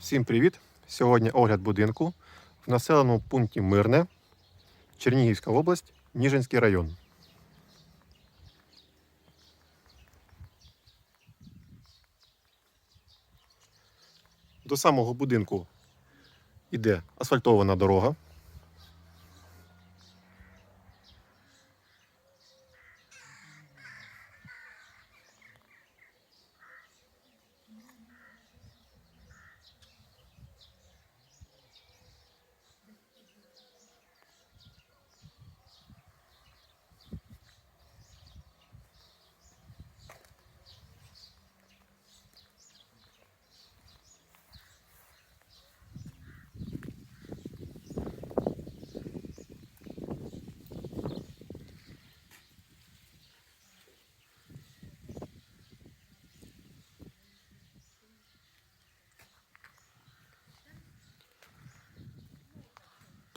Всім привіт! Сьогодні огляд будинку в населеному пункті Мирне, Чернігівська область, Ніжинський район. До самого будинку йде асфальтована дорога.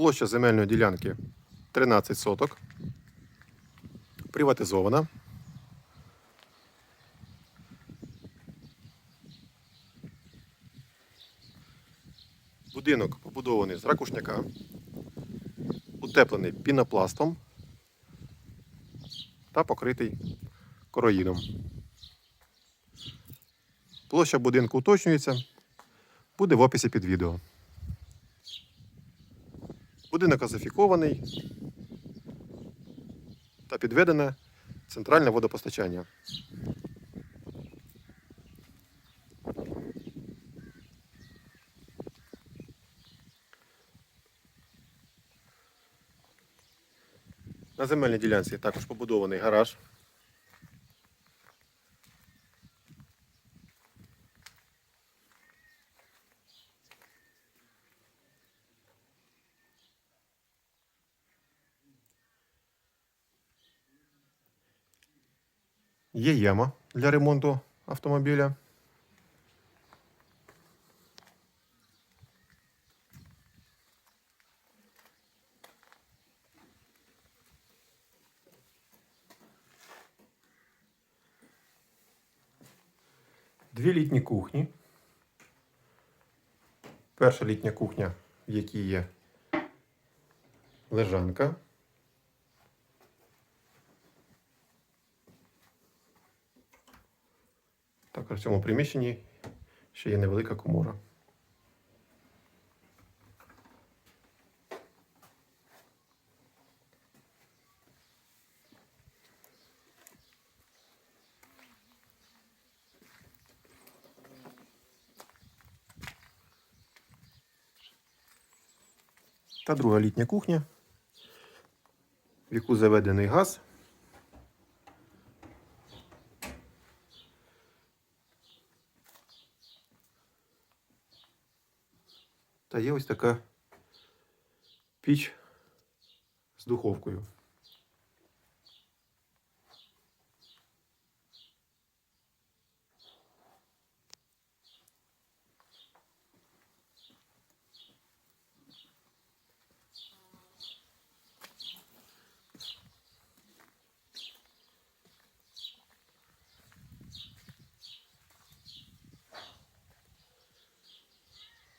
Площа земельної ділянки 13 соток. Приватизована. Будинок побудований з ракушняка, утеплений пінопластом та покритий короїдом. Площа будинку уточнюється, буде в описі під відео. Будинок газифікований та підведене центральне водопостачання. На земельній ділянці також побудований гараж. Є яма для ремонту автомобіля. Дві літні кухні. Перша літня кухня, в якій є лежанка. Також в цьому приміщенні ще є невелика комора. Та друга літня кухня, в яку заведений газ. є ось така піч з духовкою.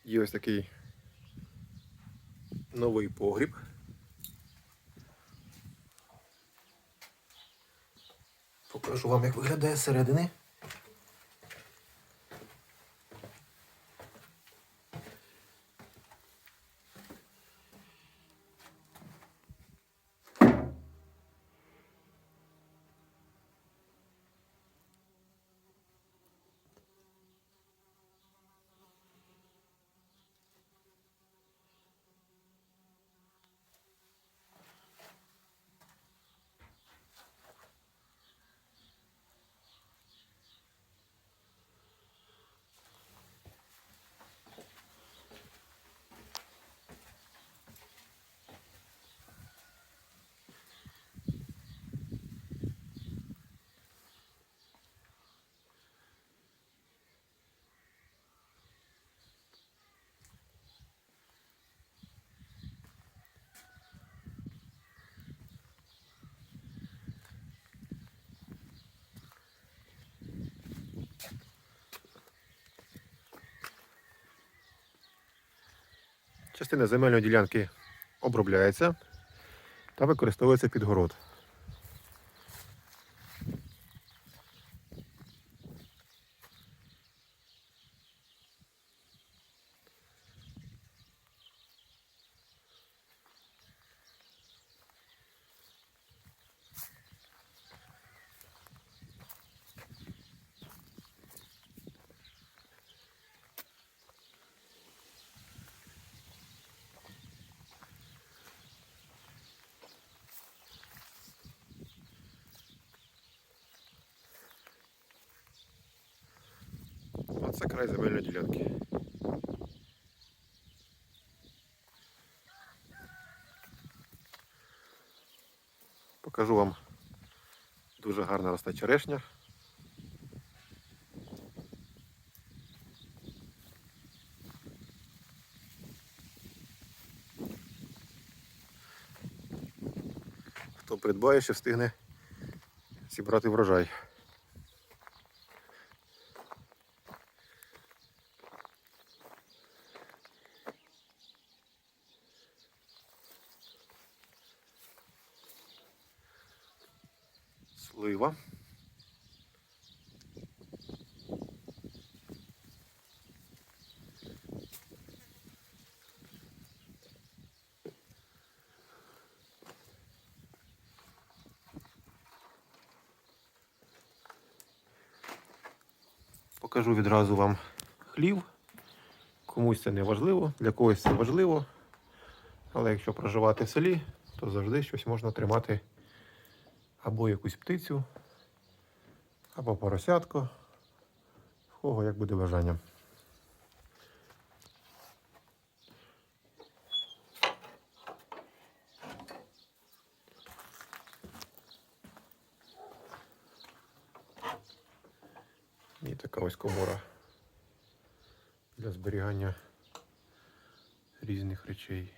Є ось такий Новий погріб. Покажу вам, як виглядає зсередини. Частина земельної ділянки обробляється та використовується під город. А це край земельної ділянки. Покажу вам дуже гарно росте черешня. Хто придбає, ще встигне зібрати врожай. Слива. Покажу відразу вам хлів. Комусь це не важливо, для когось це важливо. Але якщо проживати в селі, то завжди щось можна тримати або якусь птицю, або поросятко. В кого як буде бажання. І така ось комора для зберігання різних речей.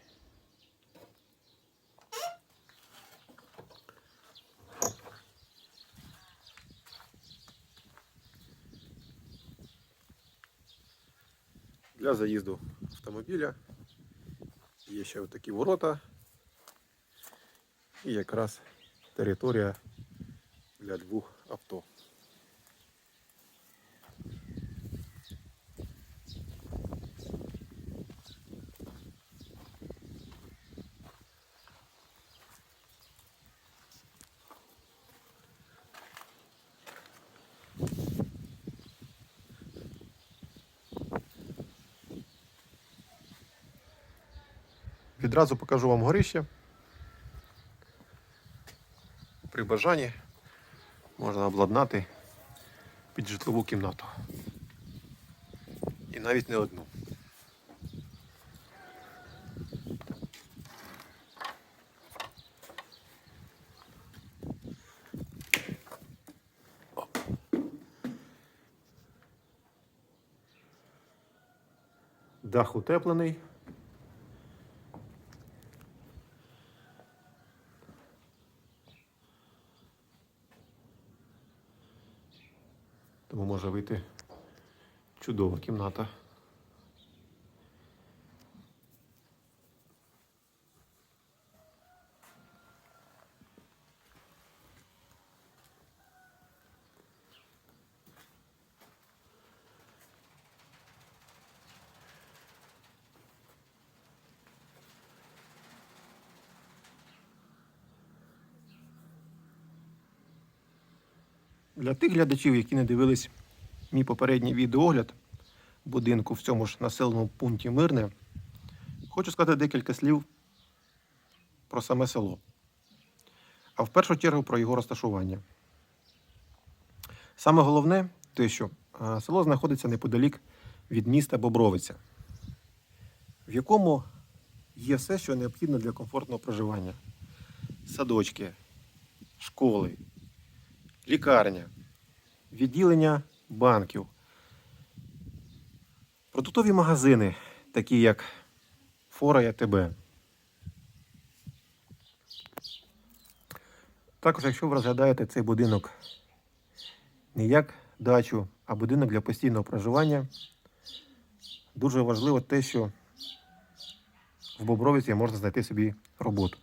Для заїзду автомобіля є ще такі ворота і якраз територія для двох авто. Відразу покажу вам горище. При бажанні можна обладнати під житлову кімнату. І навіть не одну. Дах утеплений. Тому може вийти чудова кімната. Для тих глядачів, які не дивились мій попередній відеогляд будинку в цьому ж населеному пункті Мирне, хочу сказати декілька слів про саме село. А в першу чергу про його розташування. Саме головне те, що е, село знаходиться неподалік від міста Бобровиця, в якому є все, що необхідно для комфортного проживання: садочки, школи, лікарня, відділення банків, продуктові магазини, такі як Фора і АТБ. Також, якщо ви розглядаєте цей будинок не як дачу, а будинок для постійного проживання, дуже важливо те, що в Бобровиці можна знайти собі роботу.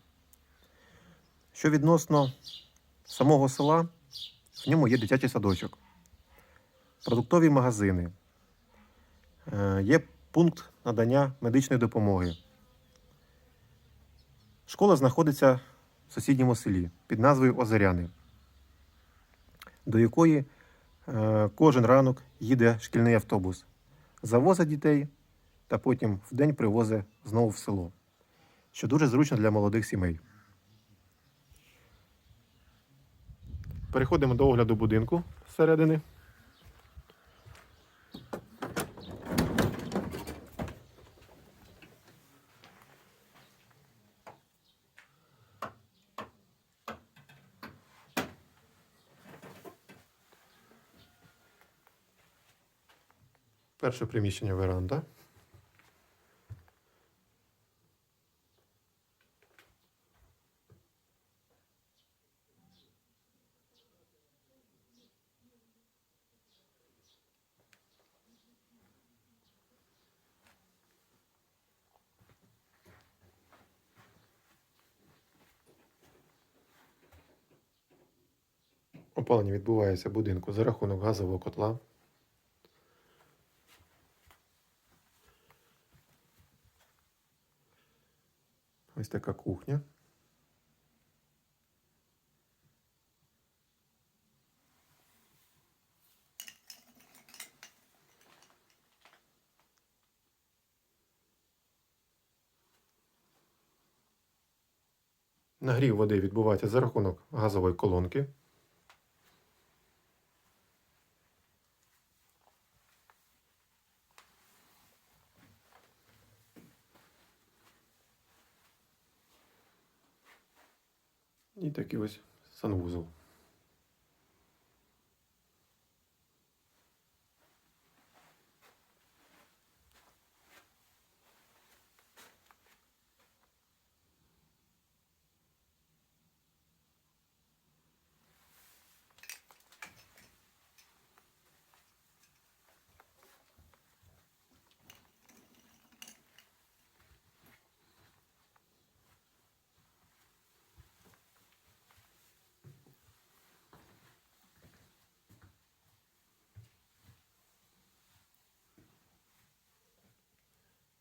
Що відносно самого села, в ньому є дитячий садочок, продуктові магазини, е, є пункт надання медичної допомоги. Школа знаходиться в сусідньому селі під назвою Озеряни, до якої е, кожен ранок їде шкільний автобус, завозить дітей та потім в день привозить знову в село, що дуже зручно для молодих сімей. Переходимо до огляду будинку зсередини. Перше приміщення веранда. Опалення відбувається будинку за рахунок газового котла. Ось така кухня. Нагрів води відбувається за рахунок газової колонки. І такий ось санвузол.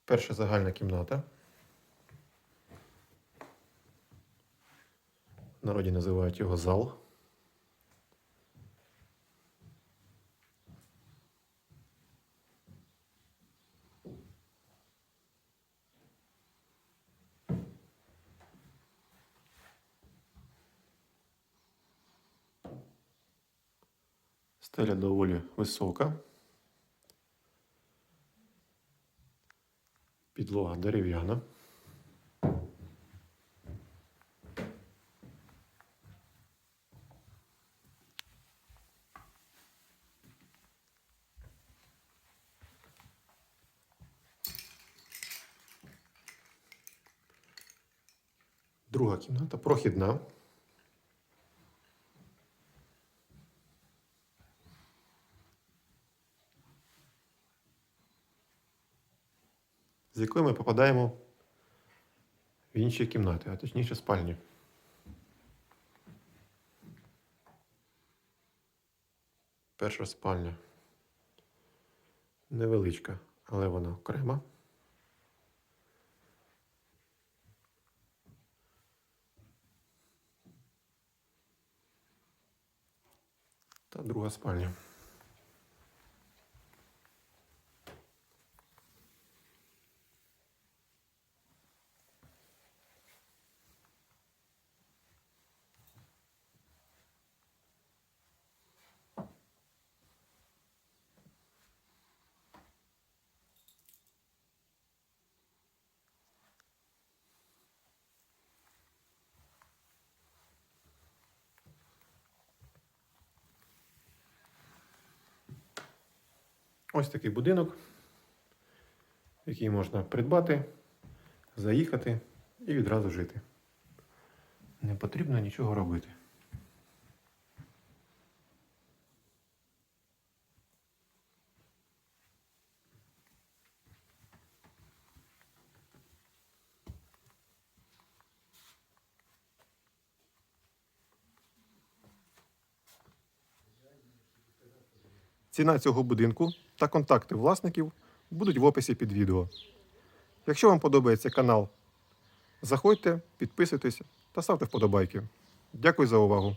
Перша загальна кімната. В народі називають його зал. Стеля доволі висока. Підлога дерев'яна. Друга кімната прохідна. З якої ми попадаємо в інші кімнати, а точніше спальні. Перша спальня невеличка, але вона окрема. Та друга спальня. Ось такий будинок, який можна придбати, заїхати і відразу жити. Не потрібно нічого робити. Ціна цього будинку та контакти власників будуть в описі під відео. Якщо вам подобається канал, заходьте, підписуйтесь та ставте вподобайки. Дякую за увагу!